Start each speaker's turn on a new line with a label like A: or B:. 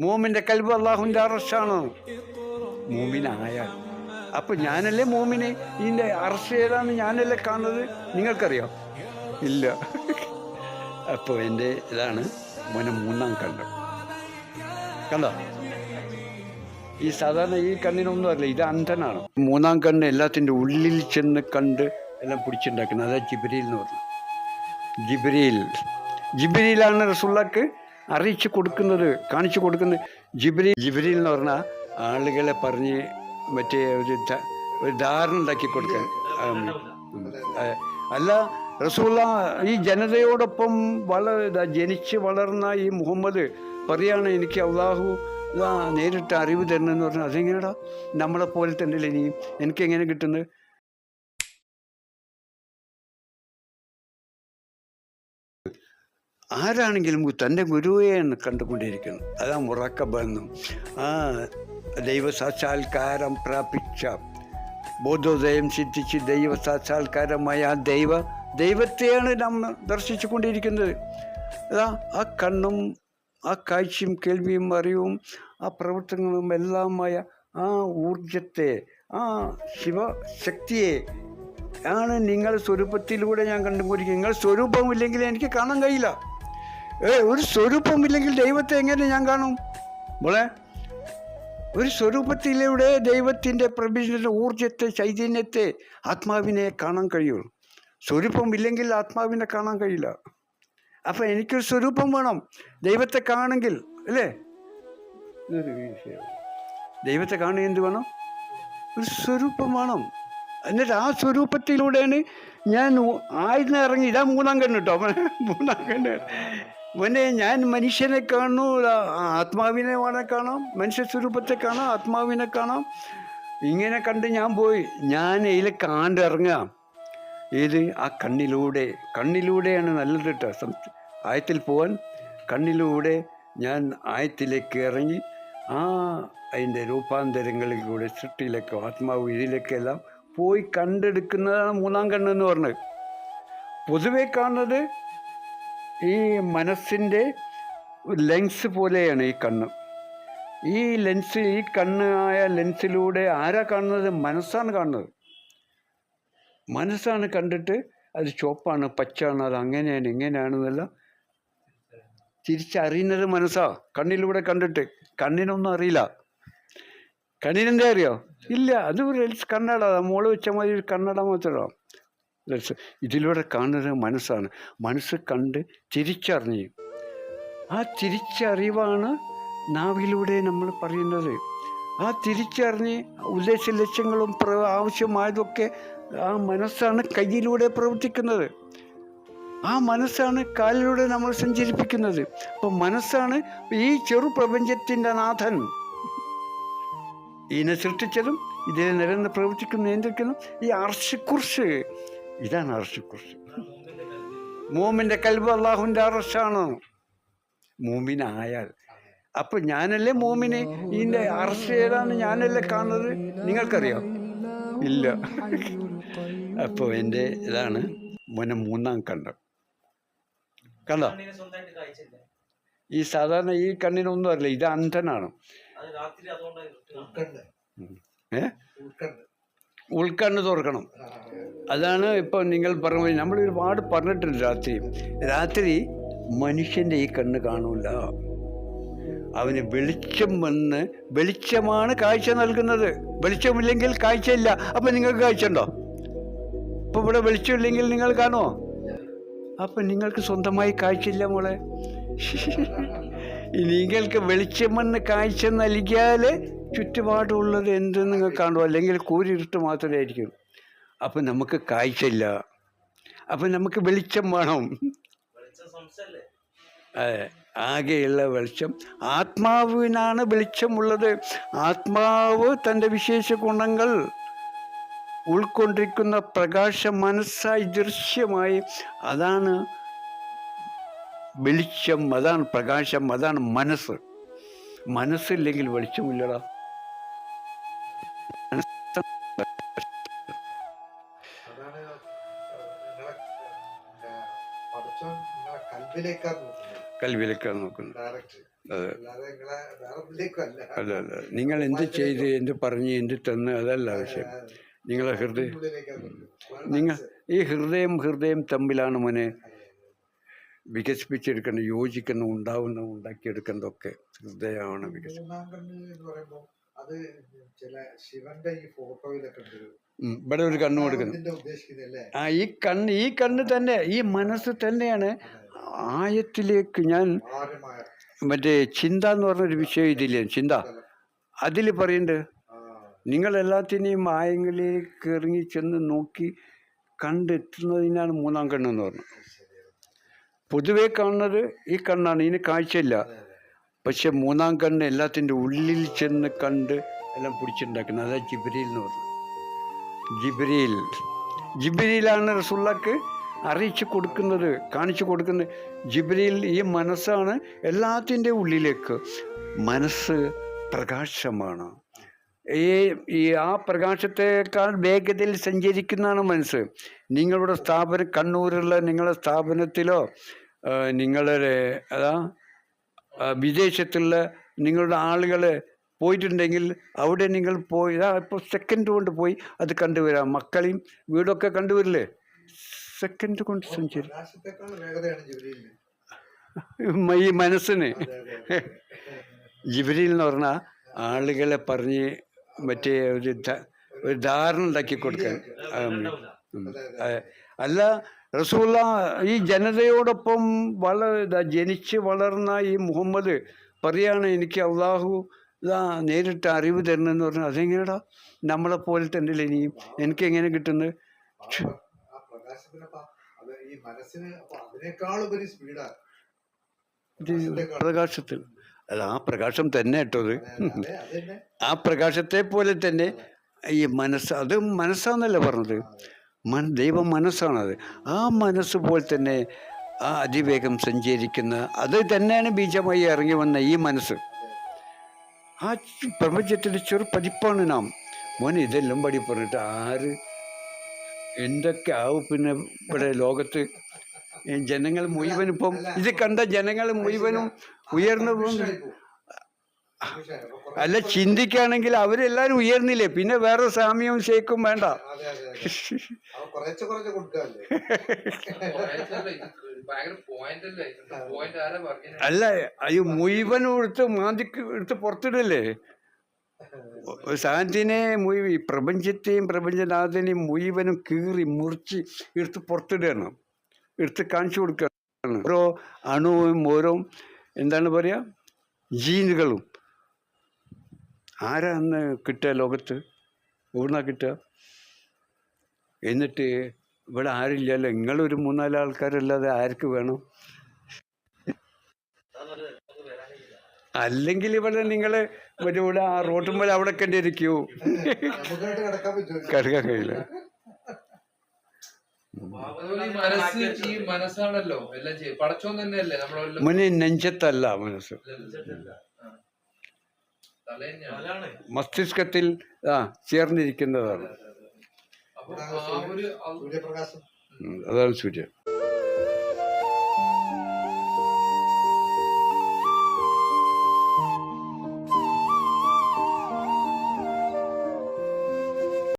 A: മൂമിന്റെ കൽബ് അള്ളാഹുവിന്റെ അറസ്റ്റാണ് മൂമിനായാൽ അപ്പോൾ ഞാനല്ലേ മൂമിനെ ഇതിന്റെ അറസ്റ്റ് ഏതാണെന്ന് ഞാനല്ലേ കാണുന്നത്? നിങ്ങൾക്കറിയോ? ഇല്ല. അപ്പോൾ എന്റെ ഇതാണ് മോനെ മൂന്നാം കണ്ണ്. കണ്ടോ? ഈ സാധാരണ ഈ കണ്ണിനൊന്നും അറിയില്ല. ഇത് അന്ധനാണ്. മൂന്നാം കണ്ണ് എല്ലാത്തിന്റെ ഉള്ളിൽ ചെന്ന് കണ്ട് എല്ലാം പിടിച്ചുണ്ടാക്കുന്നത്. അതാ ജിബിരിയിൽ എന്ന് പറഞ്ഞു ജിബിരിയിൽ ജിബിരിയിലാണ് റസുള്ളക്ക് അറിയിച്ചു കൊടുക്കുന്നത് കാണിച്ചു കൊടുക്കുന്നത്. ജിബിലി ജിബിരിയിൽ എന്ന് പറഞ്ഞാൽ ആളുകളെ പറഞ്ഞ് മറ്റേ ഒരു ഒരു ധാരണ ഉണ്ടാക്കി കൊടുക്കാൻ. അല്ല റസൂള്ള ഈ ജനതയോടൊപ്പം വളരെ ജനിച്ച് വളർന്ന ഈ മുഹമ്മദ് പറയാണ് എനിക്ക് അള്ളാഹു നേരിട്ട് അറിവ് തരണമെന്ന് പറഞ്ഞാൽ അതെങ്ങനെയാടാ നമ്മളെ പോലെ തന്നെ ഇനിയും? എനിക്കെങ്ങനെ കിട്ടുന്നത്? ആരാണെങ്കിലും തന്റെ എന്ന് കണ്ടുകൊണ്ടിരിക്കുന്നു. അതാ മുറക്കബ എന്നും ആ ദൈവസാക്ഷാത്കാരം പ്രാപിച്ച ബോധോദയം സിദ്ധിച്ച് ദൈവ സാക്ഷാത്കാരമായ ആ ദൈവ ദൈവത്തെയാണ് നമ്മൾ ദർശിച്ചു കൊണ്ടിരിക്കുന്നത് അതാ ആ കണ്ണും ആ കാഴ്ചയും കേൾവിയും അറിവും ആ പ്രവർത്തനങ്ങളും എല്ലാമായ ആ ഊർജത്തെ ആ ശിവശക്തിയെ ആണ് നിങ്ങളുടെ സ്വരൂപത്തിലൂടെ ഞാൻ കണ്ടുപോയിരിക്കുന്നത് നിങ്ങൾ സ്വരൂപമില്ലെങ്കിൽ എനിക്ക് കാണാൻ കഴിയില്ല. ഏ ഒരു സ്വരൂപമില്ലെങ്കിൽ ദൈവത്തെ എങ്ങനെ ഞാൻ കാണും? മോളെ ഒരു സ്വരൂപത്തിലൂടെ ദൈവത്തിന്റെ പ്രപഞ്ചത്തിന്റെ ഊർജത്തെ ചൈതന്യത്തെ ആത്മാവിനെ കാണാൻ കഴിയുള്ളൂ. സ്വരൂപമില്ലെങ്കിൽ ആത്മാവിനെ കാണാൻ കഴിയില്ല. അപ്പം എനിക്കൊരു സ്വരൂപം വേണം. ദൈവത്തെ കാണെങ്കിൽ അല്ലേ? ദൈവത്തെ കാണുക എന്ത് വേണം? ഒരു സ്വരൂപം വേണം. എന്നിട്ട് ആ സ്വരൂപത്തിലൂടെയാണ് ഞാൻ ആയിരുന്നിറങ്ങി ഇതാ മൂന്നാം കണ്ണ് കേട്ടോ. മൂന്നാം കണ്ണ് മോനെ ഞാൻ മനുഷ്യനെ കാണുന്നു ആത്മാവിനെ വേണേ കാണാം മനുഷ്യ സ്വരൂപത്തെ കാണാം ആത്മാവിനെ കാണാം. ഇങ്ങനെ കണ്ട് ഞാൻ പോയി. ഞാൻ ഇതിൽ കാണ്ടിറങ്ങാം. ഏത് ആ കണ്ണിലൂടെ കണ്ണിലൂടെയാണ് നല്ലത് കേട്ടോ സം- ആയത്തിൽ പോവാൻ കണ്ണിലൂടെ ഞാൻ ആയത്തിലേക്ക് ഇറങ്ങി ആ അതിന്റെ രൂപാന്തരങ്ങളിലൂടെ സൃഷ്ടിയിലേക്കോ ആത്മാവ് ഇതിലേക്കെല്ലാം പോയി കണ്ടെടുക്കുന്നതാണ് മൂന്നാം കണ്ണെന്ന് പറഞ്ഞത്. പൊതുവെ കാണുന്നത് ഈ മനസ്സിന്റെ ലെൻസ് പോലെയാണ് ഈ കണ്ണ്. ഈ ലെൻസ് ഈ കണ്ണായ ലെൻസിലൂടെ ആരാ കാണുന്നത്? മനസ്സാണ് കാണുന്നത്. മനസ്സാണ് കണ്ടിട്ട് അത് ചുവപ്പാണ് പച്ചാണ് അത് അങ്ങനെയാണ് ഇങ്ങനെയാണെന്നെല്ലാം തിരിച്ചറിയുന്നത് മനസ്സാ കണ്ണിലൂടെ കണ്ടിട്ട്. കണ്ണിനൊന്നും അറിയില്ല. കണ്ണിനെന്താ അറിയോ? ഇല്ല. അത് ഒരു കണ്ണട. മോൾ വെച്ച മാതിരി ഒരു കണ്ണട മാത്രമോ ലെൻസ് ഇതിലൂടെ കാണുന്നത് മനസ്സാണ്. മനസ്സ് കണ്ട് തിരിച്ചറിഞ്ഞ് ആ തിരിച്ചറിവാണ് നാവിലൂടെ നമ്മൾ പറയുന്നത്. ആ തിരിച്ചറിഞ്ഞ് ഉദ്ദേശ ലക്ഷ്യങ്ങളും പ്ര ആവശ്യമായതൊക്കെ ആ മനസ്സാണ് കയ്യിലൂടെ പ്രവർത്തിക്കുന്നത്. ആ മനസ്സാണ് കാലിലൂടെ നമ്മൾ സഞ്ചരിപ്പിക്കുന്നത്. അപ്പോൾ മനസ്സാണ് ഈ ചെറു പ്രപഞ്ചത്തിന്റെ നാഥൻ. ഇതിനെ സൃഷ്ടിച്ചതും ഇതിനെ നിരന്ന് പ്രവർത്തിക്കുന്ന നിയന്ത്രിക്കുന്നു ഈ അർഷക്കുറിച്ച് ഇതാണ് അറശിക്കുറിച്ച് മോമിന്റെ കൽബ് അള്ളാഹുവിന്റെ അറസ്റ്റാണ് മോമിനായാൽ. അപ്പൊ ഞാനല്ലേ മോമിനെ ഇതിന്റെ അറസ്റ്റ് ഏതാണ് ഞാനല്ലേ കാണുന്നത്? നിങ്ങൾക്കറിയാം? ഇല്ല. അപ്പോൾ എന്റെ ഇതാണ് മോനെ മൂന്നാം കണ്ടോ?
B: സ്വന്തമായിട്ട്
A: ഈ സാധാരണ ഈ കണ്ണിനൊന്നും അറിയില്ല ഇത് അന്ധനാണ്. ഏ? ഉൾക്കണ്ണ് തുറക്കണം. അതാണ് ഇപ്പോൾ നിങ്ങൾ പറഞ്ഞ നമ്മൾ ഒരുപാട് പറഞ്ഞിട്ടുണ്ട് രാത്രി. രാത്രി മനുഷ്യന്റെ ഈ കണ്ണ് കാണൂല. അവന് വെളിച്ചം വന്ന് വെളിച്ചമാണ് കാഴ്ച നൽകുന്നത്. വെളിച്ചമില്ലെങ്കിൽ കാഴ്ചയില്ല. അപ്പം നിങ്ങൾക്ക് കാഴ്ച ഉണ്ടോ? ഇപ്പം ഇവിടെ വെളിച്ചമില്ലെങ്കിൽ നിങ്ങൾ കാണുമോ അപ്പം നിങ്ങൾക്ക് സ്വന്തമായി കാഴ്ചയില്ല മോളെ. നിങ്ങൾക്ക് വെളിച്ചം വന്ന് കാഴ്ച നൽകിയാൽ ചുറ്റുപാടുള്ളത് എന്തെന്ന് കാണുമോ? അല്ലെങ്കിൽ കൂരിരുട്ട് മാത്രമേ ആയിരിക്കും അപ്പം നമുക്ക് കാഴ്ചയില്ല. അപ്പം നമുക്ക് വെളിച്ചം വേണം. അതെ ആകെയുള്ള വെളിച്ചം. ആത്മാവിനാണ് വെളിച്ചമുള്ളത്. ആത്മാവ് തന്റെ വിശേഷ ഗുണങ്ങൾ ഉൾക്കൊണ്ടിരിക്കുന്ന പ്രകാശ മനസ്സായി ദൃശ്യമായി. അതാണ് വെളിച്ചം അതാണ് പ്രകാശം അതാണ് മനസ്സ്. മനസ്സില്ലെങ്കിൽ വെളിച്ചമില്ലടാ.
C: കൽവിലേക്കാണ് നോക്കുന്നത് അതെ. അല്ല.
A: നിങ്ങൾ എന്ത് ചെയ്ത് എന്ത് പറഞ്ഞ് എന്ത് തന്ന് അതല്ല ആവശ്യം നിങ്ങളെ ഹൃദയം നിങ്ങൾ ഈ ഹൃദയം ഹൃദയം തമ്മിലാണ് മോനെ വികസിപ്പിച്ചെടുക്കേണ്ടത് യോജിക്കുന്ന ഉണ്ടാവുന്ന ഉണ്ടാക്കിയെടുക്കുന്നതൊക്കെ ഹൃദയമാണ് വികസനം
C: അത് ചില ശിവന്റെ ഈ ഫോട്ടോയിലൊക്കെ ഉണ്ട്.
A: ഇവിടെ ഒരു കണ്ണ് കൊടുക്കുന്നു. ആ ഈ കണ്ണ് ഈ കണ്ണ് തന്നെ ഈ മനസ്സ് തന്നെയാണ് ആയത്തിലേക്ക് ഞാൻ മറ്റേ ചിന്ത എന്ന് പറഞ്ഞൊരു വിഷയം ഇതില്ലേ? ചിന്ത. അതിൽ പറയുന്നുണ്ട്
C: നിങ്ങൾ
A: എല്ലാത്തിനെയും ആയങ്ങളിലേക്ക് ഇറങ്ങി ചെന്ന് നോക്കി കണ്ടെത്തുന്നതിനാണ് മൂന്നാം കണ്ണെന്ന് പറഞ്ഞു. പൊതുവേ കാണുന്നത് ഈ കണ്ണാണ് ഇതിന് കാഴ്ചയില്ല. പക്ഷെ മൂന്നാം കണ്ണ് എല്ലാത്തിന്റെ ഉള്ളിൽ ചെന്ന് കണ്ട് എല്ലാം പിടിച്ചുണ്ടാക്കുന്നത്. അതാ ജിബ്രീൽ എന്ന് പറഞ്ഞു ജിബ്രീൽ. ജിബ്രീലാണ് റസുള്ളക്ക് അറിയിച്ചു കൊടുക്കുന്നത് കാണിച്ചു കൊടുക്കുന്നത്. ജിബ്രീൽ ഈ മനസ്സാണ് എല്ലാത്തിന്റെ ഉള്ളിലേക്ക്. മനസ്സ് പ്രകാശമാണ്. ഈ ആ പ്രകാശത്തേക്കാൾ വേഗതയിൽ സഞ്ചരിക്കുന്നതാണ് മനസ്സ്. നിങ്ങളുടെ സ്ഥാപനം കണ്ണൂരുള്ള നിങ്ങളുടെ സ്ഥാപനത്തിലോ നിങ്ങളുടെ അതാ വിദേശത്തുള്ള നിങ്ങളുടെ ആളുകൾ പോയിട്ടുണ്ടെങ്കിൽ അവിടെ നിങ്ങൾ പോയി ഇപ്പോൾ സെക്കൻഡ് കൊണ്ട് പോയി അത് കണ്ടുവരാം. മക്കളെയും വീടൊക്കെ കണ്ടുവരില്ലേ? സെക്കൻഡ് കൊണ്ട് സഞ്ചരി ഈ മനസ്സിന്. ജിബിരിൽ എന്ന് പറഞ്ഞാൽ ആളുകളെ പറഞ്ഞ് മറ്റേ ഒരു ഒരു ധാരണ ഉണ്ടാക്കി കൊടുക്കാൻ. അല്ല റസൂല്ല ഈ ജനതയോടൊപ്പം വള ജനിച്ച് വളർന്ന ഈ മുഹമ്മദ് പറയാണ് എനിക്ക് അള്ളാഹു ഇതാ നേരിട്ട് അറിവ് തരണമെന്ന് പറഞ്ഞു അതെങ്ങനെയാടാ നമ്മളെ പോലെ തന്നെ ഇനിയും? എനിക്ക് എങ്ങനെ കിട്ടുന്നത് പ്രകാശത്തിൽ. അല്ല ആ പ്രകാശം തന്നെ കേട്ടത്
C: അത്.
A: ആ പ്രകാശത്തെ പോലെ തന്നെ ഈ മനസ്സ് അത് മനസ്സാന്നല്ലേ പറഞ്ഞത്? മൻ ദൈവം മനസ്സാണത്. ആ മനസ്സ് പോലെ തന്നെ ആ അതിവേഗം സഞ്ചരിക്കുന്ന അത് തന്നെയാണ് ബീജമായി ഇറങ്ങി വന്ന ഈ മനസ്സ്. ആ പ്രപഞ്ചത്തിന്റെ ചെറു പതിപ്പാണ് നാം. മോൻ ഇതെല്ലാം പടി പറഞ്ഞിട്ട് ആര്? എന്തൊക്കെ ആവും പിന്നെ ഇവിടെ ലോകത്ത്? ജനങ്ങൾ മുഴുവനും ഇപ്പം ഇത് കണ്ട ജനങ്ങൾ മുഴുവനും ഉയർന്നു പോകുന്നു
C: കൺഫ്യൂഷനായി പോകും. കൺഫ്യൂഷനായി. അപ്പൊ കുറേ-
A: അല്ല ചിന്തിക്കുകയാണെങ്കിൽ അവരെല്ലാരും ഉയർന്നില്ലേ? പിന്നെ വേറെ സാമ്യവും ഷേക്കും വേണ്ട.
D: അല്ലേ
A: അത് മുഴുവനും എടുത്ത് മാന്തിക്ക് എടുത്ത് പുറത്തിടല്ലേ? ഒരു സാധനത്തിനെ മുഴുവൻ പ്രപഞ്ചത്തെയും പ്രപഞ്ചനാഥനെയും മുഴുവനും കീറി മുറിച്ച് എടുത്ത് പുറത്തിടണം. എടുത്ത് കാണിച്ചു കൊടുക്കണം. ഓരോ അണുവും ഓരോ എന്താണ് പറയുക ജീനുകളും. ആരാ അന്ന് കിട്ടുക ലോകത്ത്? എവിടുന്നാ കിട്ടുക? എന്നിട്ട് ഇവിടെ ആരില്ലല്ലോ? നിങ്ങളൊരു മൂന്നാൽ ആൾക്കാരല്ലാതെ ആർക്ക് വേണം? അല്ലെങ്കിൽ ഇവിടെ നിങ്ങൾ ഇവിടെ ആ റോട്ടുമ്പോൾ അവിടെ കണ്ടി
C: ഇരിക്കൂ. കിടക്കാൻ
A: കഴിയില്ല. മുന്നേ നെഞ്ചത്തല്ല മനസ്സ്. മസ്തിഷ്കത്തിൽ ആ ചേർന്നിരിക്കുന്നതാണ്. അതാണ് സൂര്യൻ